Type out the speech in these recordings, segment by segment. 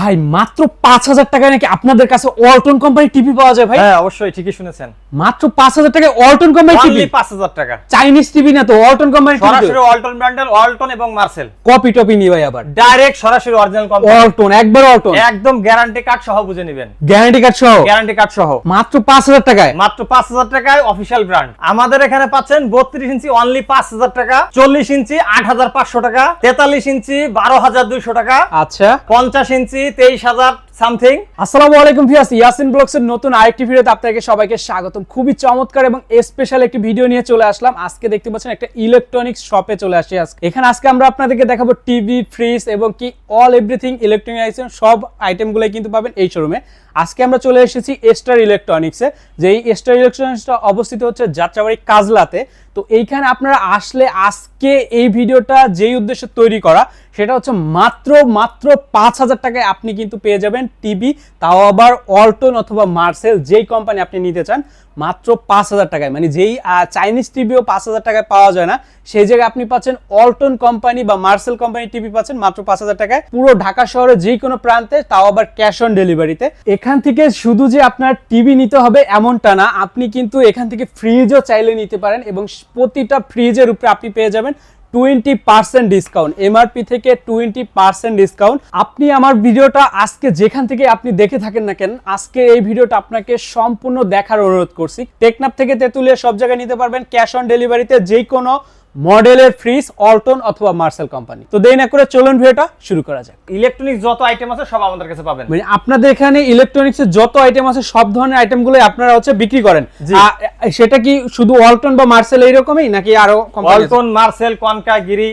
ভাই মাত্র পাঁচ হাজার টাকায় নাকি আপনাদের কাছে ওয়ালটন কোম্পানি টিভি পাওয়া যায় ভাই? হ্যাঁ অবশ্যই ঠিকই শুনেছেন। মাত্র পাঁচ হাজার টাকায় ওয়ালটন কোম্পানি টিভি পাঁচ হাজার টাকা। চাইনিজ টিভি না তো ওয়ালটন কোম্পানি সরাসরি ওয়ালটন ব্র্যান্ডের ওয়ালটন এবং মার্সেল কপি টপি নি ভাই আবার। ডাইরেক্ট সরাসরি অরিজিনাল কোম্পানি ওয়ালটন একবার ওয়ালটন একদম গ্যারান্টি কার্ড সহ বুঝে নেবেন। গ্যারান্টি কার্ড সহ? গ্যারান্টি কার্ড সহ। মাত্র পাঁচ হাজার টাকায়? মাত্র পাঁচ হাজার টাকায় অফিসিয়াল ব্র্যান্ড আমাদের এখানে পাচ্ছেন বত্রিশ ইঞ্চি অনলি পাঁচ হাজার টাকা চল্লিশ ইঞ্চি আট হাজার পাঁচশো টাকা তেতাল্লিশ ইঞ্চি বারো হাজার দুইশো টাকা আচ্ছা। পঞ্চাশ ইঞ্চি তেইশ হাজার সামথিং। আসসালামু আলাইকুম ভিউয়ার্স, ইয়াসিন ব্লগসের নতুন আরেকটি ভিডিওতে আপনাকে সবাইকে স্বাগতম। খুবই চমৎকার এবং স্পেশাল একটি ভিডিও নিয়ে চলে আসলাম। আজকে দেখতে পাচ্ছেন একটা ইলেকট্রনিক্স শপে চলে আসি আজকে। এখানে আজকে আমরা আপনাদেরকে দেখাবো টিভি ফ্রিজ এবং কি অল এভরিথিং ইলেকট্রনিক আইটেম সব আইটেমগুলো কিন্তু পাবেন এই শোরুমে আজকে আমরা চলে এসেছি এস্টার ইলেকট্রনিক্সে যে এই এস্টার ইলেকট্রনিক্সটা অবস্থিত হচ্ছে যাত্রাবাড়ি কাজলাতে। তো এইখানে আপনারা আসলে আজকে এই ভিডিওটা যেই উদ্দেশ্যে তৈরি করা, সেটা হচ্ছে মাত্র মাত্র পাঁচ হাজার টাকায় আপনি কিন্তু পেয়ে যাবেন টিভি, তাও আবার অল্টন অথবা মার্সেল যেই কোম্পানি আপনি নিতে চান, মাত্র পাঁচ হাজার টাকায়। মানে যেই চাইনিজ টিভিও পাঁচ হাজার টাকায় পাওয়া যায় না, সেই জায়গায় আপনি পাচ্ছেন অল্টন কোম্পানি বা মার্সেল কোম্পানি টিভি পাচ্ছেন, মাত্র পাঁচ হাজার টাকায়। পুরো ঢাকা শহরে যে কোনো প্রান্তে, তাও আবার ক্যাশ অন ডেলিভারিতে এখান থেকে শুধু যে আপনার টিভি নিতে হবে এমনটা না, আপনি কিন্তু এখান থেকে ফ্রিজও চাইলে নিতে পারেন এবং প্রতিটা ফ্রিজের উপরে আপনি পেয়ে যাবেন টোয়েন্টি পার্সেন্ট ডিসকাউন্ট এমআরপি থেকে টোয়েন্টি পার্সেন্ট ডিসকাউন্ট আপনি আমার ভিডিওটা আজকে যেখান থেকে আপনি দেখে থাকেন না কেন, আজকে এই ভিডিওটা আপনাকে সম্পূর্ণ দেখার অনুরোধ করছি। টেকনাপ থেকে তেঁতুলিয়া সব জায়গায় নিতে পারবেন ক্যাশ অন ডেলিভারিতে যে কোনো মডেলের ফ্রিজ অল্টন অথবা মার্সেল কোম্পানি। তো দেরি না করে চলুন ভিডিওটা শুরু করা যাক। ইলেকট্রনিক যত আইটেম আছে সব আমাদের কাছে পাবেন। মানে আপনাদের এখানে ইলেকট্রনিক্সের যত আইটেম আছে সব ধরনের আইটেমগুলো আপনারা হচ্ছে বিক্রি করেন। সেটা কি শুধু অল্টন বা মার্সেল এইরকমই নাকি আরও আছে? মার্সেল কনকা গিরি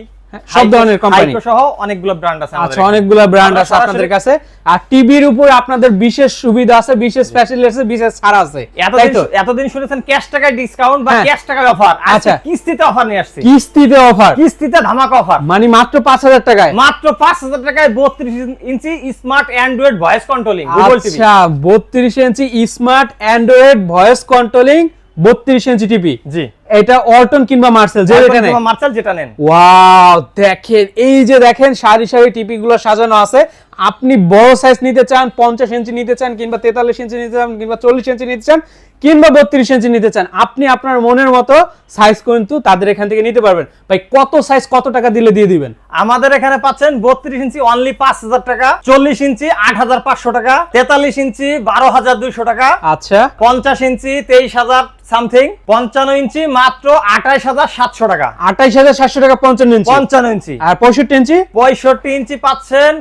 সব ধরনের। হাইকো সহ অনেকগুলো ব্র্যান্ড আছে আচ্ছা অনেকগুলো ব্র্যান্ড আছে আপনাদের কাছে। আর টিভির উপর আপনাদের বিশেষ সুবিধা আছে বিশেষ ফ্যাসিলিটি আছে বিশেষ ছাড় আছে। এতদিন এতদিন শুনেছেন ক্যাশ টাকায় ডিসকাউন্ট বা হ্যাঁ। ক্যাশ টাকায় অফার আচ্ছা। কিস্তিতে অফার নিয়ে আসছি। কিস্তিতে অফার কিস্তিতে ধামাকা অফার মানে মাত্র পাঁচ হাজার টাকায়? মাত্র পাঁচ হাজার টাকায় বত্রিশ inch smart Android voice controlling Google TV আচ্ছা বত্রিশ inch smart Android voice controlling বত্রিশ ইঞ্চি টিভি জি। এটা অল্টন কিংবা মার্সেল যে এটা নেই মার্শাল যেটা নেন। ওয়াও দেখেন এই যে দেখেন সারি সারি টিপি গুলো সাজানো আছে। আপনি বড় সাইজ নিতে চান পঞ্চাশ ইঞ্চি নিতে চান কিংবা তেতাল্লিশ ইঞ্চি নিতে চান কিংবা চল্লিশ ইঞ্চি নিতে চান কিংবা বত্রিশ ইঞ্চি নিতে চান আপনি আপনার মনের মতো সাইজ কিন্তু তাদের এখান থেকে নিতে পারবেন। ভাই কত সাইজ কত টাকা দিলে দিয়ে দিবেন? আমাদের এখানে পাচ্ছেন বত্রিশ ইঞ্চি অনলি পাঁচ হাজার টাকা চল্লিশ ইঞ্চি আট হাজার পাঁচশো টাকা তেতাল্লিশ ইঞ্চি বারো হাজার দুইশো টাকা আচ্ছা। পঞ্চাশ ইঞ্চি তেইশ হাজার সামথিং পঞ্চান্ন ইঞ্চি মাত্র আঠাইশ হাজার সাতশো টাকা। আঠাইশ হাজার সাতশো টাকা পঞ্চান্ন ইঞ্চি। পঞ্চান্ন ইঞ্চি। আর পঁয়ষট্টি ইঞ্চি? পঁয়ষট্টি ইঞ্চি পাচ্ছেন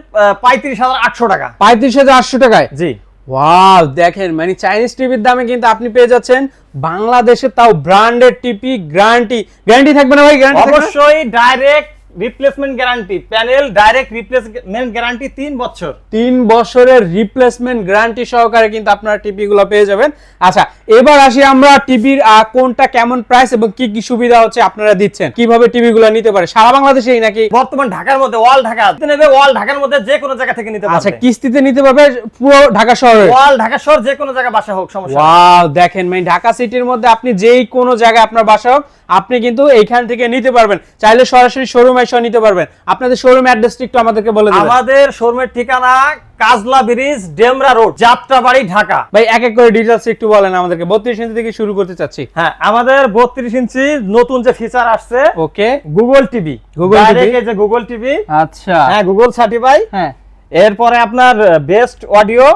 পঁয়ত্রিশ হাজার আটশো টাকা। পঁয়ত্রিশ হাজার আটশো টাকায়? জি। ওয়াও দেখেন মানে চাইনিজ টিভির দামে কিন্তু আপনি পেয়ে যাচ্ছেন বাংলাদেশে তাও ব্র্যান্ডেড টিভি গ্যারান্টি গ্যারান্টি থাকবে না ভাই? গ্যারান্টি অবশ্যই direct replacement guarantee panel direct replacement guarantee তিন বছর। তিন বছরের রিপ্লেসমেন্ট গ্যারান্টি সহকারে কিন্তু আপনারা টিভি গুলো পেয়ে যাবেন। আচ্ছা এবার আসি আমরা টিভির কোনটা কেমন প্রাইস এবং কি কি সুবিধা হচ্ছে আপনারা দিচ্ছেন? কীভাবে টিভি গুলো নিতে পারে? সারা বাংলাদেশেই নাকি? বর্তমান ঢাকার মধ্যে ওয়াল ঢাকা নেবে ওয়াল ঢাকার মধ্যে যে কোনো জায়গা থেকে নিতে আচ্ছা কিস্তিতে নিতে পারবে পুরো ঢাকা শহরে ওয়াল ঢাকা শহর যে কোনো জায়গায় বাসা হোক সমস্যা ওয়াও দেখেন মানে ঢাকা সিটির মধ্যে আপনি যেই কোনো জায়গায় আপনার বাসা হোক আপনি কিন্তু এইখান থেকে নিতে পারবেন। চাইলে সরাসরি শোরুমে এসে নিতে পারবেন। আপনাদের শোরুম অ্যাড্রেসটি একটু আমাদেরকে বলে দিবেন। আমাদের শোরুমের ঠিকানা কাজলা ব্রিজ ডেমরা রোড যাত্রাবাড়ি ঢাকা। ভাই এক এক করে ডিটেলস একটু বলেন আমাদেরকে। বত্রিশ ইঞ্চি থেকে শুরু করতে চাচ্ছি। হ্যাঁ আমাদের বত্রিশ ইঞ্চি নতুন যে ফিচার আসছে ওকে। গুগল টিভি গুগল যে গুগল টিভি আচ্ছা। হ্যাঁ গুগল সার্টিফাই হ্যাঁ। এরপরে আপনার best audio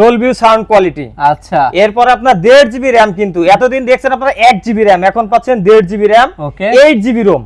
Dolby sound quality আচ্ছা। এরপরে আপনার দেড় জিবি র্যাম কিন্তু এতদিন দেখছেন আপনারা এক জিবি র্যাম এখন পাচ্ছেন দেড় GB RAM. Eight GB ROM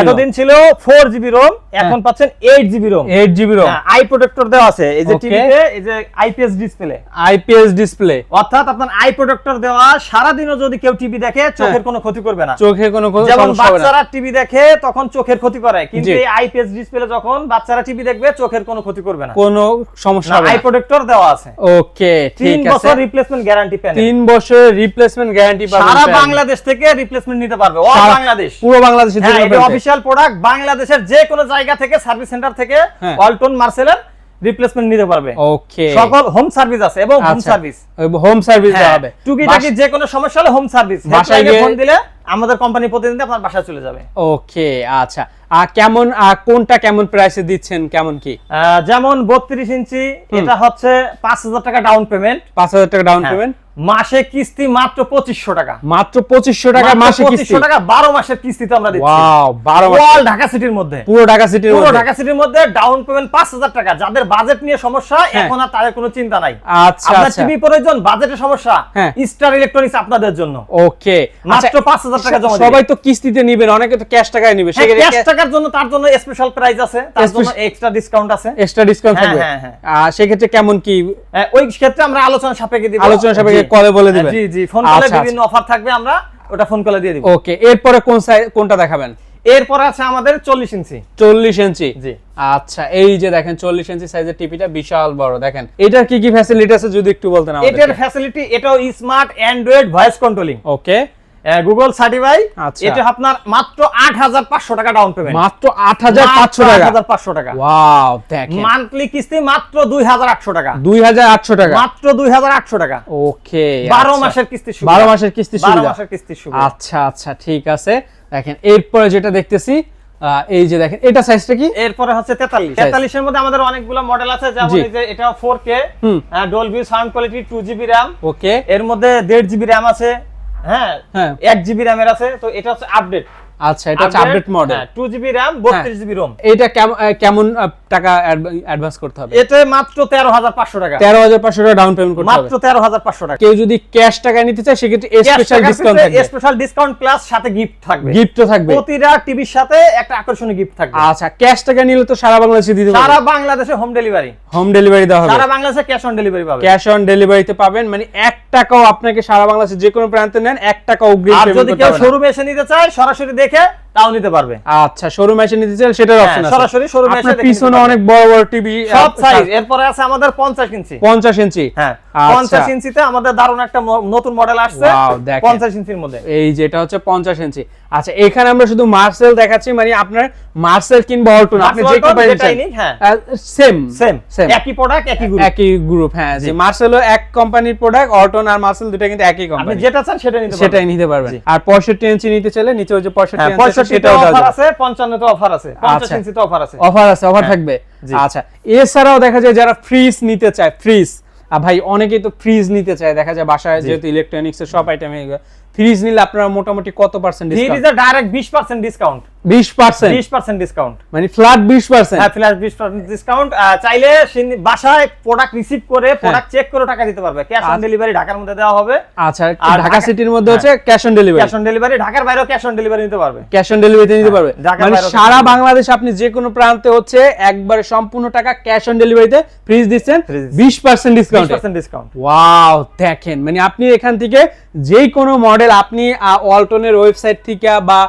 এতদিন ছিল ফোর জিবি রোম এখন পাচ্ছেন eight GB ROM eight GB ROM eye protector দেওয়া আছে এই যে টিভিতে এই যে আইপিএস ডিসপ্লে আইপিএস ডিসপ্লে অর্থাৎ আপনার আই প্রোটেক্টর দেওয়া সারাদিনও যদি কেউ টিভি দেখে চোখের কোনো ক্ষতি করবে না। চোখে কোনো কোনো যেমন বাচ্চারা টিভি দেখে তখন চোখের ক্ষতি করে কিন্তু এই আইপিএস ডিসপ্লে যখন বাচ্চারা টিভি দেখবে চোখের কোনো ক্ষতি করবে না। কোনো সমস্যা আই প্রোটেক্টর দেওয়া আছে। ওকে তিন ঠিক আছে। বছর রিপ্লেসমেন্ট গ্যারান্টি প্যানেল তিন বছর রিপ্লেসমেন্ট গ্যারান্টি পাবেন সারা বাংলাদেশ থেকে রিপ্লেসমেন্ট নিতে পারবে। অল বাংলাদেশ। পুরো বাংলাদেশে হ্যাঁ থেকে এটা অফিশিয়াল প্রোডাক্ট বাংলাদেশের যে কোনো জায়গা থেকে সার্ভিস সেন্টার থেকে অলটন অল্টন মার্সেলের রিপ্লেসমেন্ট নিতে পারবে। ওকে সকল হোম সার্ভিস আছে এবং হোম সার্ভিস হোম সার্ভিস দেওয়া হবে। টুকিটাকি যে কোনো সমস্যা হলে হোম সার্ভিস বাসায় ফোন দিলে আমাদের কোম্পানি প্রতিদিন আপনার বাসায় চলে যাবে। ওকে আচ্ছা। আর কেমন কোনটা কেমন প্রাইসে দিচ্ছেন? কেমন কি? যেমন বত্রিশ ইঞ্চি এটা হচ্ছে পাঁচ হাজার টাকা ডাউন পেমেন্ট পাঁচ হাজার টাকা ডাউন হ্যাঁ। পেমেন্ট মাসে কিস্তি মাত্র পঁচিশশো টাকা। মাত্র পঁচিশশো টাকা মাসে 2500 কিস্তি। টাকা বারো মাসের কিস্তিতে আমরা দিচ্ছি। বারো মাস ঢাকা সিটির মধ্যে। পুরো ঢাকা সিটির পুরো ঢাকা সিটির মধ্যে ডাউন পেমেন্ট পাঁচ হাজার টাকা। যাদের বাজেট নিয়ে সমস্যা হ্যাঁ। এখন আর তাদের কোনো চিন্তা নাই। আচ্ছা আপনার আচ্ছা। টিভি প্রয়োজন বাজেটের সমস্যা হ্যাঁ। স্টার ইলেকট্রনিক্স আপনাদের জন্য। ওকে মাত্র 5,000 টাকা জমা সবাই তো কিস্তিতে নিবেন অনেকে তো ক্যাশ টাকায় নিবে। হ্যাঁ, ক্যাশ টাকার জন্য তার জন্য স্পেশাল প্রাইস আছে তার জন্য এক্সট্রা ডিসকাউন্ট আছে। এক্সট্রা ডিসকাউন্ট হ্যাঁ, থাকবে। হ্যাঁ, হ্যাঁ। আহ, সেক্ষেত্রে কেমন কি? হ্যাঁ, ওই ক্ষেত্রে আমরা আলোচনা সাপেক্ষে দিব। আলোচনা সাপেক্ষে। কলে বলে দিবেন। জি জি ফোন কলে আচ্ছা, বিভিন্ন অফার থাকবে আমরা ওটা ফোন কলে দিয়ে দিব। ওকে এরপরে কোন সাইজ কোনটা দেখাবেন? এরপর আছে আমাদের চল্লিশ ইঞ্চি। চল্লিশ ইঞ্চি? জি। আচ্ছা এই যে দেখেন চল্লিশ ইঞ্চি সাইজের টিভিটা বিশাল বড় দেখেন। এটার কি কি ফ্যাসিলিটি আছে যদি একটু বলতেন আমাদের এটার ফ্যাসিলিটি এটাও smart Android voice controlling okay. Google certify আচ্ছা। এটা আপনার মাত্র আট হাজার পাঁচশো টাকা ডাউন পেমেন্ট মাত্র আট হাজার পাঁচশো টাকা? পাঁচশো টাকা। ওয়াও দেখেন। মান্থলি কিস্তি মাত্র দুই হাজার আটশো টাকা। দুই হাজার আটশো টাকা। মাত্র দুই হাজার আটশো টাকা। ওকে বারো মাসের কিস্তি সুবিধা। বারো মাসের কিস্তি বারো মাসের কিস্তি সুবিধা। আচ্ছা আচ্ছা ঠিক আছে। দেখেন এরপরে যেটা দেখতেছি এই যে দেখেন এটা সাইজটা কি? এরপরে হচ্ছে তেতাল্লিশ। তেতাল্লিশের মধ্যে আমাদের অনেকগুলো মডেল আছে যেমন এই যে এটা four K. Dolby sound quality two GB RAM okay এর মধ্যে দেড় জিবি র্যাম আছে হ্যাঁ হ্যাঁ। এক জিবি র্যামের আছে তো এটা হচ্ছে আপডেট আচ্ছা এটা হচ্ছে update model two GB RAM বত্রিশ জিবি রোম এটা কেমন টাকা অ্যাডভান্স করতে হবে? এতে মাত্র তেরো হাজার পাঁচশো টাকা। তেরো হাজার পাঁচশো টাকা ডাউন পেমেন্ট করতে হবে। মাত্র তেরো হাজার পাঁচশো টাকা। কেউ যদি ক্যাশ টাকা নিতে চায় সেক্ষেত্রে স্পেশাল ডিসকাউন্ট থাকবে। স্পেশাল ডিসকাউন্ট প্লাস সাথে গিফট থাকবে। গিফটও থাকবে। প্রতিটা টিভির সাথে একটা আকর্ষণীয় গিফট থাকবে। আচ্ছা ক্যাশ টাকা নিলে তো সারা বাংলাদেশে দিতে সারা বাংলাদেশে হোম ডেলিভারি হোম ডেলিভারি দেওয়া হবে। সারা বাংলাদেশে ক্যাশ অন ডেলিভারি পাবে। ক্যাশ অন ডেলিভারিতে পাবেন মানে এক টাকাও আপনাকে সারা বাংলাদেশের যে কোনো প্রান্তে নেন এক টাকা অগ্রিম যদি কেউ। শোরুমে এসে নিতে চায় সরাসরি দেখে তাও নিতে পারবে। আচ্ছা শোরুম এসে নিতে চাইলে সেটার হ্যাঁ, অপশন আছে। সরাসরি এসে আপনার পিছনে অনেক বড় বড় টিভি সব সাইজ। এরপরে আছে আমাদের পঞ্চাশ ইঞ্চি। 50 ইঞ্চি? হ্যাঁ আচ্ছা। পঞ্চাশ ইঞ্চিতে আমাদের দারুণ একটা নতুন মডেল আসছে। Wow, দেখেন। পঞ্চাশ ইঞ্চির মধ্যে। এই যেটা হচ্ছে 50 ইঞ্চি। আচ্ছা এখানে আমরা শুধু মার্সেল দেখাচ্ছি মানে আপনার মার্সেল কিংবা অল্টন আপনি যে কোম্পানি হ্যাঁ। সেম সেম একই প্রোডাক্ট একই গ্রুপ একই গ্রুপ হ্যাঁ যে মার্সেলও এক কোম্পানির প্রোডাক্ট অল্টন আর মার্সেল দুটো কিন্তু একই আপনি কোম্পানি যেটা চান সেটা নিতে সেটাই নিতে পারবেন। আর 65 ইঞ্চি নিতে চাইলে নিচে ওই যে 65 হ্যাঁ ইঞ্চি দেওয়া অফার। আছে অফার আছে আচ্ছা। অফার আছে অফার আছে অফার হ্যাঁ, থাকবে আচ্ছা এছাড়াও দেখা যায় যারা ফ্রিজ নিতে চায় ফ্রিজ ভাই অনেকেই তো ফ্রিজ নিতে চায় দেখা যায় বাসায় যেহেতু ইলেকট্রনিক্স এর সব আইটেম ফ্রিজ নিলে আপনারা মোটামুটি কত পার্সেন্ট ডিসকাউন্ট ফ্রিজে ডাইরেক্ট বিশ পার্সেন্ট ডিসকাউন্ট 20% বিশ পার্সেন্ট ডিসকাউন্ট মানে ফ্ল্যাট 20% হ্যাঁ বিশ পার্সেন্ট ডিসকাউন্ট চাইলে বাসায় প্রোডাক্ট রিসিভ করে প্রোডাক্ট চেক করে টাকা দিতে পারবে। ক্যাশ অন হ্যাঁ। ডেলিভারি ঢাকার মধ্যে দেওয়া হবে। আচ্ছা আর ঢাকা সিটির মধ্যে হচ্ছে cash on delivery cash on delivery ঢাকার বাইরেও ক্যাশ অন ডেলিভারি নিতে পারবে। ক্যাশ অন ডেলিভারিতে নিতে পারবে। মানে সারা বাংলাদেশ আপনি যে কোনো প্রান্তে হচ্ছে একবারে সম্পূর্ণ টাকা ক্যাশ অন ডেলিভারিতে ফ্রিজ দিচ্ছেন। Freeze। 20% বিশ ডিসকাউন্ট পার্সেন্ট ডিসকাউন্ট ওয়াও দেখেন মানে আপনি এখান থেকে যেই কোনো মডেল আপনি অল্টনের ওয়ালটনের ওয়েবসাইট থেকে বা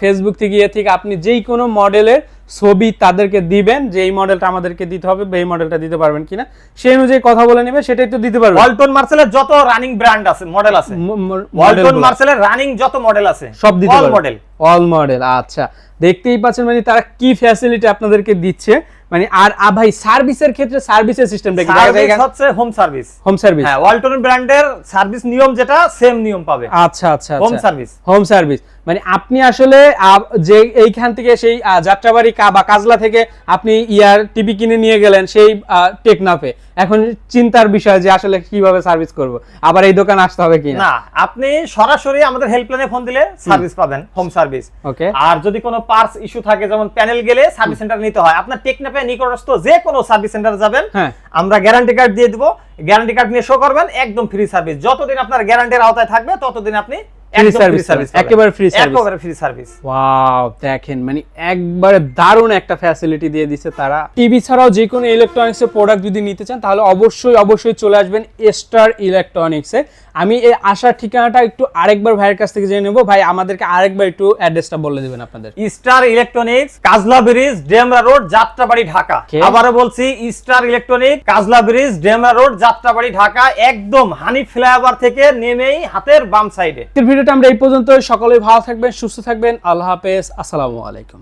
ফেসবুক থেকে ইয়ে থেকে আপনি যেই কোনো মডেলের ছবি তাদেরকে দিবেন যে এই মডেলটা আমাদেরকে দিতে হবে বা এই মডেলটা দিতে পারবেন কিনা সেই অনুযায়ী কথা বলে নেবে সেটাই তো দিতে পারবেন। ওয়ালটন মার্সেলের যত রানিং ব্র্যান্ড আছে মডেল আছে ওয়ালটন মার্সেলের রানিং যত মডেল আছে সব দিতে পারবেন। মডেল অল মডেল আচ্ছা। দেখতেই পাচ্ছেন মানে তারা কি ফ্যাসিলিটি আপনাদেরকে দিচ্ছে? মানে আর আ ভাই সার্ভিসের ক্ষেত্রে সার্ভিসের সিস্টেমটা কি সার্ভিস হচ্ছে হোম সার্ভিস হোম সার্ভিস হ্যাঁ ওয়ালটন ব্র্যান্ডের সার্ভিস নিয়ম যেটা সেম নিয়ম পাবে। আচ্ছা আচ্ছা হোম সার্ভিস হোম সার্ভিস মানে আপনি আসলে যে এইখান থেকে সেই যাত্রাবাড়ি কা বা কাজলা থেকে আপনি ইয়ার টিভি কিনে নিয়ে গেলেন সেই টেকনাফে। এখন চিন্তার বিষয় যে আসলে কীভাবে সার্ভিস করব। আবার এই দোকান আসতে হবে কি না না আপনি সরাসরি আমাদের হেল্পলাইনে ফোন দিলে সার্ভিস পাবেন হোম সার্ভিস ওকে আর যদি কোনো পার্টস ইস্যু থাকে যেমন প্যানেল গেলে সার্ভিস সেন্টার নিতে হয়। আপনার টেকনাপে নিকটস্থ যে কোনো সার্ভিস সেন্টারে যাবেন হ্যাঁ। আমরা গ্যারান্টি কার্ড দিয়ে দিব। গ্যারান্টি কার্ড নিয়ে শো করবেন একদম ফ্রি সার্ভিস যতদিন আপনার গ্যারান্টির আওতায় থাকবে ততদিন আপনি। একেবারে service। একেবারে ফ্রি সার্ভিস ওয়াও দেখেন মানে একবারে দারুণ একটা ফ্যাসিলিটি দিয়ে দিছে তারা। টিভি ছাড়াও যে কোনো ইলেকট্রনিক্স এর প্রোডাক্ট যদি নিতে চান তাহলে অবশ্যই অবশ্যই চলে আসবেন স্টার ইলেকট্রনিক্স আমি এই আসার ঠিকানাটা একটু আরেকবার ভাইয়ের কাছ থেকে জেনে নেব। ভাই আমাদেরকে আরেকবার একটু অ্যাড্রেসটা বলে দিবেন আপনাদের। Star electronics Kajla bridge Demra road Jatrabari Dhaka. আবারও বলছি star electronic Kajla bridge Demra road Jatrabari Dhaka একদম হানি ফ্লাইওভার থেকে নেমেই হাতের বাম সাইডে। ভিডিওটা আমরা এই পর্যন্ত সকলেই ভালো থাকবেন সুস্থ থাকবেন। আল্লাহ হাফেজ। আসসালামু আলাইকুম।